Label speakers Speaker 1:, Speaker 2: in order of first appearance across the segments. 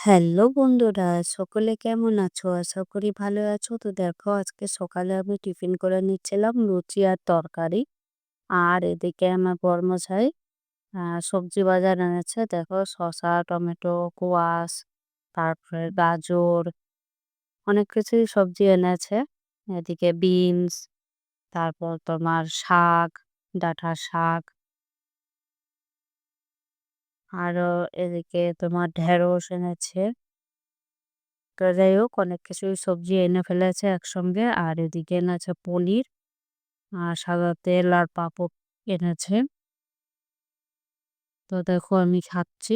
Speaker 1: Hello বন্ধুরা, সকলে কেমন আছো? আশা করি ভালো আছো। তো দেখো, আজকে সকালে আমি টিফিন করে নিচ্ছিলাম লুচি আর তরকারি। আর এদিকে আমার বর্মশাই সবজি বাজার এনেছে। দেখো, শসা, টমেটো, কোয়াশ, তারপরে গাজর, অনেক কিছুই সবজি এনেছে। এদিকে বিনস, তারপর তোমার শাক ডাঁটা শাক আরও এদিকে তোমার ঢেঁড়স এনেছে। তো যাই হোক অনেক কিছুই সবজি এনে ফেলেছে একসঙ্গে। আর এদিকে এনেছে পনির আর সাদা তেল আর পাঁপড় এনেছে। তো দেখো আমি খাচ্ছি।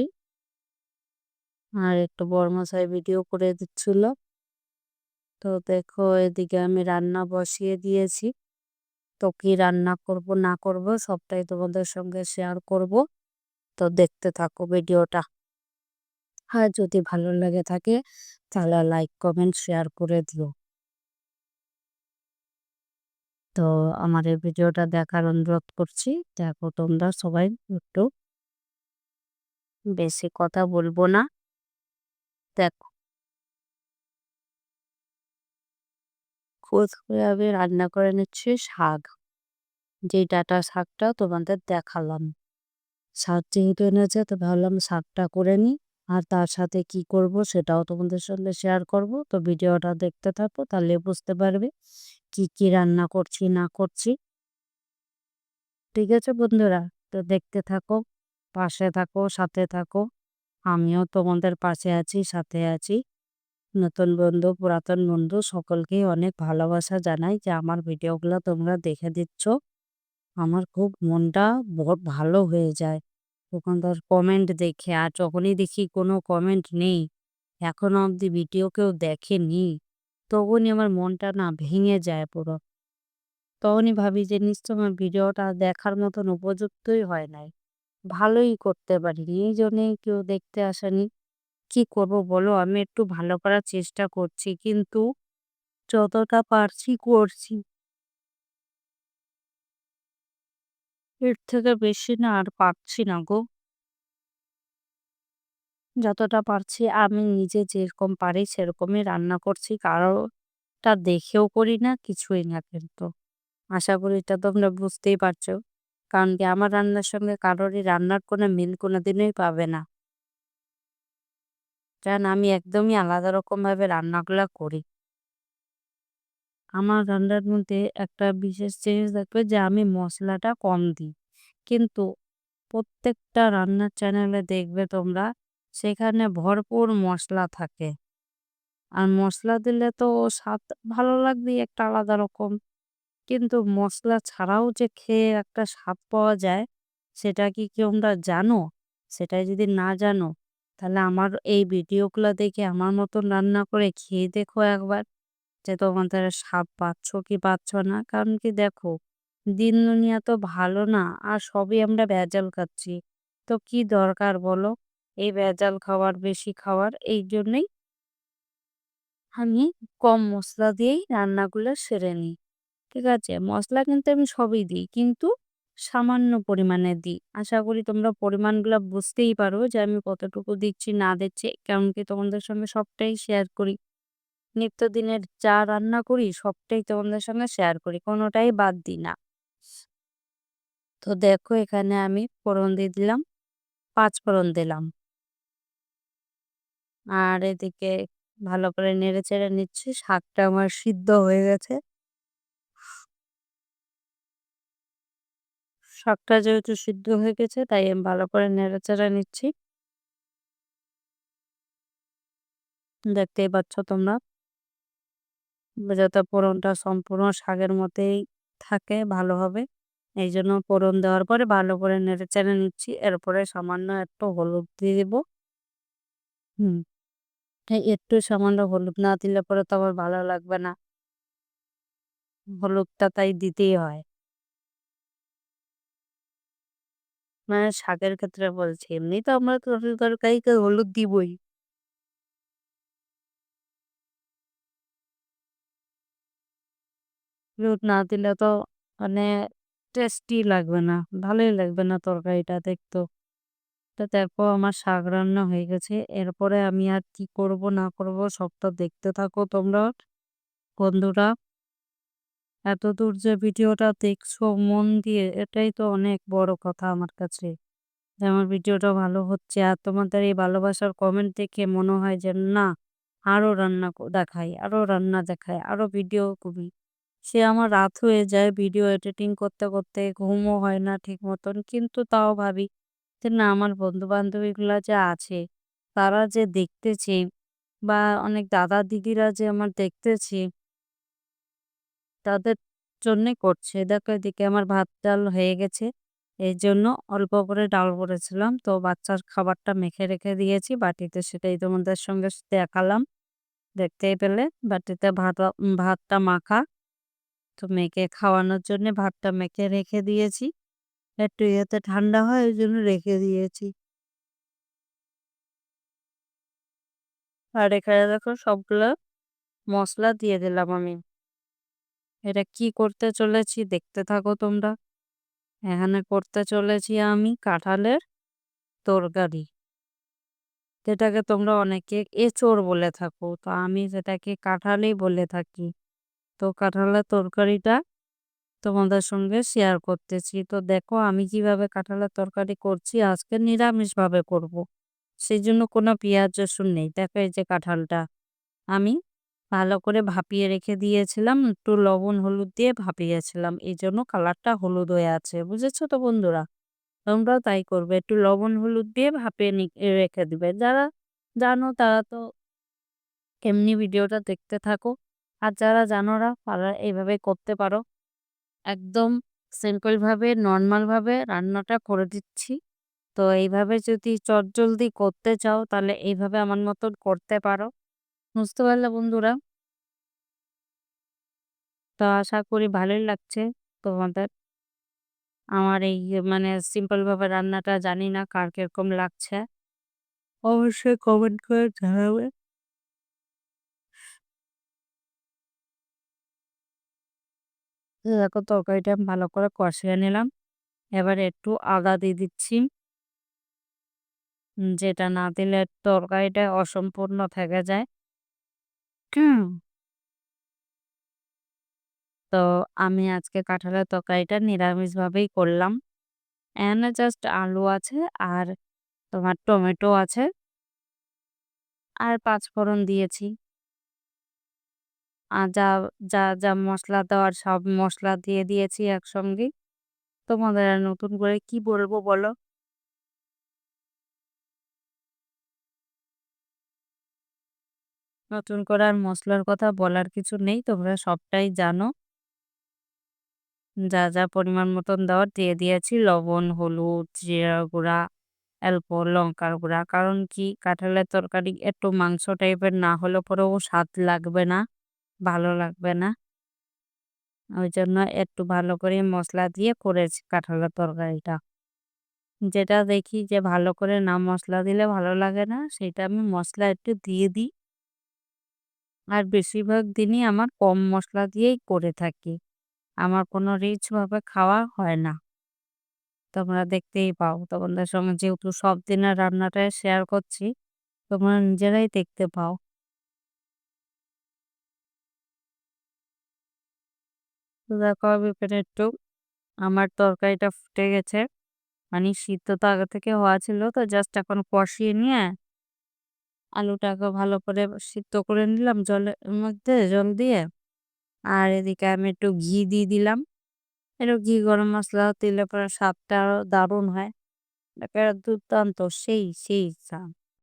Speaker 1: আর একটু বড়মশাই ভিডিও করে দিচ্ছিল। তো দেখো এদিকে আমি রান্না বসিয়ে দিয়েছি। তো কি রান্না করব, না করব, সবটাই তোমাদের সঙ্গে শেয়ার করব। তো দেখতে থাকো ভিডিওটা। আর যদি ভালো লাগে থাকে, তাহলে লাইক, কমেন্ট, শেয়ার করে দিও। তো আমার এই ভিডিওটা দেখার অনুরোধ করছি। দেখো তোমরা সবাই একটু বেশি কথা বলব না। দেখো। করে আমি রান্না করে নিচ্ছি শাক। যে ডাটা শাকটা তোমাদের দেখালাম। শাক যেহেতু এনেছে, তো ভাবলাম শাকটা করে নিই। আর তার সাথে কি করব সেটাও তোমাদের সঙ্গে শেয়ার করব। তো ভিডিওটা দেখতে থাকো, তাহলে বুঝতে পারবে কি কি রান্না করছি, না করছি। ঠিক আছে বন্ধুরা, তো দেখতে থাকো, পাশে থাকো, সাথে থাকো। আমিও তোমাদের পাশে আছি, সাথে আছি। নতুন বন্ধু, পুরাতন বন্ধু, সকলকেই অনেক ভালোবাসা জানাই যে আমার ভিডিওগুলো তোমরা দেখে দিচ্ছ। আমার খুব মনটা ভালো হয়ে যায়। ওখানকার কমেন্ট দেখে, আর যখনই দেখি কোনো কমেন্ট নেই, এখনও অবধি ভিডিও কেউ দেখেনি, তখনই আমার মনটা না ভেঙে যায় পুরো। তখনই ভাবি যে, নিশ্চয় আমার ভিডিওটা দেখার মতন উপযুক্তই হয় নাই। ভালোই করতে পারিনি, এই জন্যেই কেউ দেখতে আসেনি। কি করব বলো? আমি একটু ভালো করার চেষ্টা করছি, কিন্তু যতটা পারছি করছি। এর থেকে বেশি না আর পারছি না গো। যতটা পারছি আমি নিজে যেরকম পারি সেরকমই রান্না করছি, কারোটা দেখেও করি না, কিছুই না কিন্তু। আশা করি এটা তোমরা বুঝতেই পারছ। কারণ কি আমার রান্নার সঙ্গে কারোরই রান্নার কোনো মিল কোনোদিনই পাবে না। কারণ আমি একদমই আলাদা রকম ভাবে রান্নাগুলা করি। আমার রান্নার মধ্যে একটা বিশেষ জিনিস দেখবে যে, আমি মশলাটা কম দিই। কিন্তু প্রত্যেকটা রান্নার চ্যানেলে দেখবে তোমরা, সেখানে ভরপুর মশলা থাকে। আর মশলা দিলে তো স্বাদ ভালো লাগবে একটা আলাদা রকম। কিন্তু মশলা ছাড়াও যে খেয়ে একটা স্বাদ পাওয়া যায়, সেটা কি তোমরা জানো? সেটাই যদি না জানো, তাহলে আমার এই ভিডিওগুলো দেখে আমার মতন রান্না করে খেয়ে দেখো একবার। যে তোমাদের সাপ পাচ্ছ কি পাচ্ছ না। কারণ কি দেখো, দিন দুনিয়া তো ভালো না, আর সবই আমরা ভেজাল খাচ্ছি। তো কি দরকার বলো? এই ভেজাল খাওয়ার, বেশি খাওয়ার, এই জন্যই আমি কম মশলা দিয়েই রান্নাগুলো সেরে নিই। ঠিক আছে? মশলা কিন্তু আমি সবই দিই, কিন্তু সামান্য পরিমাণে দিই। আশা করি তোমরা পরিমাণগুলো বুঝতেই পারো যে আমি কতটুকু দিচ্ছি, না দিচ্ছি, কেমন কি তোমাদের সঙ্গে সবটাই শেয়ার করি। নিত্যদিনের যা রান্না করি, সবটাই তোমাদের সঙ্গে শেয়ার করি, কোনোটাই বাদ দিই না। তো দেখো, এখানে আমি ফোড়ন দিয়ে দিলাম, পাঁচ ফোড়ন দিলাম। আর এদিকে ভালো করে নেড়ে চেড়ে নিচ্ছি, শাকটা আমার সিদ্ধ হয়ে গেছে। শাকটা যেহেতু সিদ্ধ হয়ে গেছে, তাই আমি ভালো করে নেড়ে চেড়ে নিচ্ছি। দেখতেই পাচ্ছ তোমরা। যাতে পোড়নটা সম্পূর্ণ শাকের মধ্যেই থাকে ভালোভাবে এই জন্য পোড়ন দেওয়ার পরে ভালো করে নেড়ে চেড়ে নিচ্ছি। এরপরে সামান্য একটু হলুদ দিয়ে দেবো। হুম। একটু সামান্য হলুদ না দিলে পরে তো আমার ভালো লাগবে না। হলুদটা তাই দিতেই হয়। মানে শাকের ক্ষেত্রে বলছি এমনি তো আমরা তরকারি তরকারিতে হলুদ দিবই। হলুদ না দিলে তো মানে টেস্টি লাগবে না, ভালোই লাগবে না তরকারিটা দেখতো। তো তারপর আমার শাক রান্না হয়ে গেছে, এরপরে আমি আর কি করব না করব সবটা দেখতে থাকো তোমরা। বন্ধুরা, এত দূর যে ভিডিওটা দেখছ মন দিয়ে, এটাই তো অনেক বড় কথা আমার কাছে। যে আমার ভিডিওটা ভালো হচ্ছে আর তোমাদের এই ভালোবাসার কমেন্ট দেখে মনে হয় যে না আরও রান্না দেখাই আরও রান্না দেখাই আরও ভিডিও করি। সে আমার রাত হয়ে যায়, ভিডিও এডিটিং করতে করতে ঘুমও হয় না ঠিক মতন। কিন্তু তাও ভাবি যে না, আমার বন্ধু বান্ধবীগুলা যে আছে, তারা যে দেখতেছে বা অনেক দাদা দিদিরা যে আমার দেখতেছে তাদের জন্যে করছে। দেখো এদিকে আমার ভাত ডাল হয়ে গেছে এই জন্য অল্প করে ডাল করেছিলাম। তো বাচ্চার খাবারটা মেখে রেখে দিয়েছি, বাটিতে সেটাই তোমাদের সঙ্গে দেখালাম। দেখতেই পেলে বাটিতে ভাত, ভাতটা মাখা তো মেখে খাওয়ানোর জন্য ভাতটা মেখে রেখে দিয়েছি। একটু ইয়েতে ঠান্ডা হয়, ওই জন্য রেখে দিয়েছি। আর এখানে দেখো সবগুলো মশলা দিয়ে দিলাম আমি। এটা কি করতে চলেছি দেখতে থাকো তোমরা। এখানে করতে চলেছি আমি কাঁঠালের তরকারি। যেটাকে তোমরা অনেকে এঁচড় বলে থাকো। তো আমি সেটাকে কাঁঠালই বলে থাকি। তো কাঁঠালের তরকারিটা তোমাদের সঙ্গে শেয়ার করতেছি। তো দেখো, আমি কীভাবে কাঁঠালের তরকারি করছি, আজকে নিরামিষভাবে করব। সেই জন্য কোনো পেঁয়াজ, রসুন নেই। দেখো এই যে কাঁঠালটা। আমি ভালো করে ভাপিয়ে রেখে দিয়েছিলাম, একটু লবণ, হলুদ দিয়ে ভাপিয়েছিলাম। এই জন্য কালারটা হলুদ হয়ে আছে, বুঝেছ তো বন্ধুরা? তোমরাও তাই করবে। একটু লবণ, হলুদ দিয়ে ভাপিয়ে রেখে দিবে। যারা জানো, তারা তো এমনি ভিডিওটা দেখতে থাকো। আর যারা জানো না, তারা এইভাবে করতে পারো। একদম সিম্পলভাবে নর্মালভাবে রান্নাটা করে দিচ্ছি। তো এইভাবে যদি চটজলদি করতে চাও, তাহলে এইভাবে আমার মতন করতে পারো। বুঝতে পারলে বন্ধুরা? তো আশা করি ভালোই লাগছে তোমাদের। আমার এই মানে সিম্পল ভাবে রান্নাটা জানি না কার কীরকম লাগছে। অবশ্যই কমেন্ট করে জানাবে। দেখো তরকারিটা ভালো করে কষিয়ে নিলাম। এবার একটু আদা দিয়ে দিচ্ছি। যেটা না দিলে তরকারিটা অসম্পূর্ণ থেকে যায়। তো আমি আজকে কাঁঠালের তরকারিটা নিরামিষভাবেই করলাম। এনে জাস্ট আলু আছে আর তোমার টমেটো আছে। আর পাঁচফোড়ন দিয়েছি। যা যা যা মশলা দেওয়ার সব মশলা দিয়ে দিয়েছি একসঙ্গে। তোমাদের আর নতুন করে কি বলব বলো? নতুন করে আর মশলার কথা বলার কিছু নেই, তোমরা সবটাই জানো। যা যা পরিমাণ মতন দেওয়ার দিয়ে দিয়েছি, লবণ, হলুদ, জিরা গুঁড়া, অল্প লঙ্কার গুঁড়া। কারণ কি? কাঁঠালের তরকারি একটু মাংস টাইপের না হলে পরেও স্বাদ লাগবে না। ভালো লাগবে না। ওই জন্য একটু ভালো করে মশলা দিয়ে করেছি কাঁঠালের তরকারিটা। যেটা দেখি যে ভালো করে না মশলা দিলে ভালো লাগে না, সেটা আমি মশলা একটু দিয়ে দিই। আর বেশিরভাগ দিনই আমার কম মশলা দিয়েই করে থাকি। আমার কোনো রিচ ভাবে খাওয়া হয় না। তোমরা দেখতেই পাও, তোমাদের সঙ্গে যেহেতু সব দিনের রান্নাটাই শেয়ার করছি, তোমরা নিজেরাই দেখতে পাও। দেখো আমি এখানে একটু, আমার তরকারিটা ফুটে গেছে। মানে সিদ্ধ তো আগে থেকে হওয়া ছিল, তো জাস্ট এখন কষিয়ে নিয়ে আলুটাকে ভালো করে সিদ্ধ করে নিলাম জলের মধ্যে, জল দিয়ে। আর এদিকে আমি একটু ঘি দিয়ে দিলাম। একটু ঘি গরম মশলা দিলে পরে স্বাদটা আরও দারুণ হয়। দুর্দান্ত, সেই সেই স্বাদ।